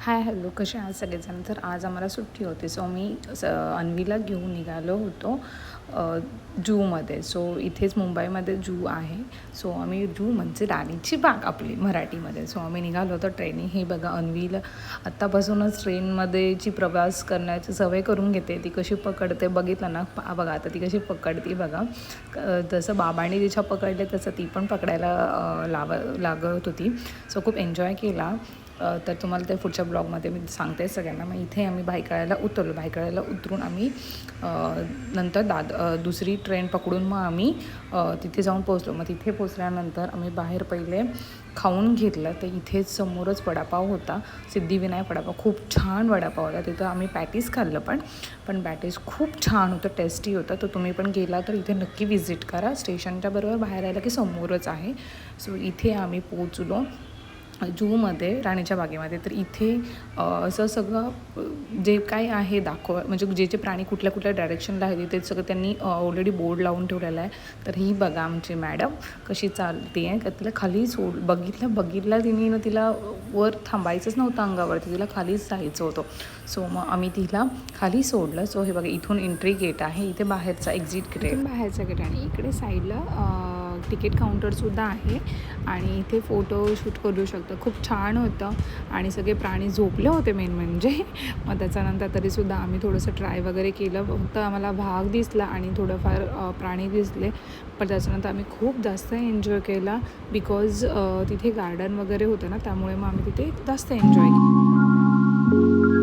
Hi hello कसे आहात सगळेजण? तर आज आम्हाला सुट्टी होती सो मी स अन्वीला घेऊन निघालो होतो. जूमध्ये. सो इथेच मुंबईमध्ये जू आहे. सो आम्ही जू म्हणजे राणीची बाग आपली मराठीमध्ये. सो आम्ही निघालो होतो ट्रेनिंग हे बघा अन्वीला आत्तापासूनच ट्रेनमध्ये जी प्रवास करण्याची सवय करून घेते ती कशी पकडते बघितलं ना? पा- बघा आता ती कशी पकडते बघा. जसं बाबांनी तिच्या पकडले तसं ती पण पकडायला लाव लागत होती. सो खूप एन्जॉय केला. तर तुम्हाला ते पुढच्या ब्लॉगमध्ये मी सांगते सगळ्यांना. मग इथे आम्ही भायखळ्याला उतरलो. भायखळ्याला उतरून आम्ही नंतर दाद दुसरी ट्रेन पकडून मग आम्ही तिथे जाऊन पोचलो मग तिथे पोचल्यानंतर आम्ही बाहेर पहिले खाऊन घेतलं. तर इथेच समोरच वडापाव होता. सिद्धिविनायक वडापाव. खूप छान वडापाव होता. तिथं आम्ही पॅटीस खाल्लं पण. पण पॅटीस खूप छान होतं. टेस्टी होतं. तर तुम्ही पण गेला तर इथे नक्की विजिट करा. स्टेशनच्या बरोबर बाहेर आलं की समोरच आहे. सो इथे आम्ही पोचलो जूमध्ये राणीच्या बागेमध्ये तर इथे असं सगळं जे काय आहे दाखव म्हणजे जे जे प्राणी कुठल्या कुठल्या डायरेक्शनला आहे ते सगळं त्यांनी ऑलरेडी बोर्ड लावून ठेवलेला आहे. तर ही बघा आमची मॅडम कशी चालते आहे. का तिला खाली सोड बघितलं बघितलं तिने ना तिला वर थांबायचंच नव्हतं अंगावरती. तिला खालीच जायचं होतं. सो मग आम्ही तिला खाली सोडलं. सो हे बघा इथून एंट्री गेट आहे. इथे बाहेरचा एक्झिट गेट बाहेरचा गेट आणि इकडे साईडला तिकीट काउंटरसुद्धा आहे आणि इथे फोटो शूट करू शकतो. खूप छान होतं आणि सगळे प्राणी झोपले होते मेन म्हणजे. मग त्याच्यानंतर तरीसुद्धा आम्ही थोडंसं ट्राय वगैरे केलं. फक्त आम्हाला भाग दिसला आणि थोडंफार प्राणी दिसले. पण त्याच्यानंतर आम्ही खूप जास्त एन्जॉय केला बिकॉज तिथे गार्डन वगैरे होतं ना त्यामुळे मग आम्ही तिथे जास्त एन्जॉय केलं.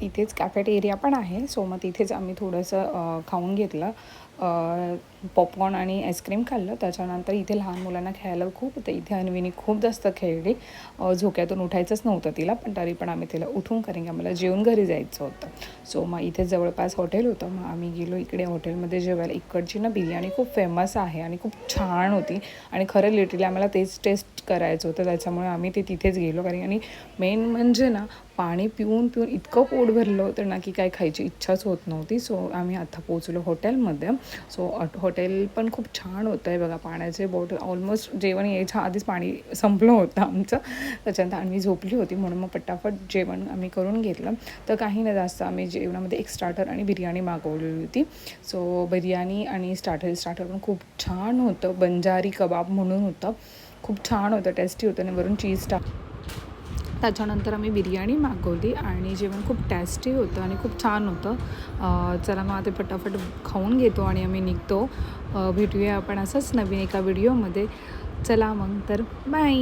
तिथेच कॅफेटेरिया पण आहे. सो मग तिथेच आम्ही थोडंसं खाऊन घेतलं. पॉपकॉर्न आणि आईस्क्रीम खाल्लं. त्याच्यानंतर इथे लहान मुलांना खेळायला खूप होतं. इथे अन्वीनी खूप जास्त खेळली. झोक्यातून उठायचंच नव्हतं तिला पण तरी पण आम्ही तिला उठून करेन की आम्हाला जेवून घरी जायचं होतं. सो मग इथे जवळपास हॉटेल होतं. मग आम्ही गेलो इकडे हॉटेलमध्ये जेवायला. इकडची ना बिर्याणी खूप फेमस आहे आणि खूप छान होती. आणि खरं लिटरली आम्हाला तेच टेस्ट करायचं होतं. त्याच्यामुळे आम्ही ते तिथेच गेलो. कारण आणि मेन म्हणजे ना पाणी पिऊन पिऊन इतकं पोट भरलं होतं ना की काय खायची इच्छाच होत नव्हती. सो आम्ही आता पोचलो हॉटेलमध्ये सो हॉटेल पण खूप छान होतं आहे बघा पाण्याचे बॉटल ऑलमोस्ट जेवण यायच्या आधीच पाणी संपलं होतं आमचं. त्याच्यानंतर आम्ही झोपली होती म्हणून मग पटापट जेवण आम्ही करून घेतलं. तर काही नाही जास्त आम्ही जेवणामध्ये एक स्टार्टर आणि बिर्याणी मागवलेली होती. सो बिर्याणी आणि स्टार्टर स्टार्टर पण खूप छान होतं. बंजारी कबाब म्हणून होतं. खूप छान होतं टेस्टी होतं आणि वरून चीज टाक त्याच्यानंतर आम्ही बिर्याणी मागवली आणि जेवण खूप टेस्टी होतं आणि खूप छान होतं. चला मग आता पटापट खाऊन घेतो आणि आम्ही निघतो. भेटूया आपण असंच नवीन एका व्हिडिओमध्ये चला मग तर बाय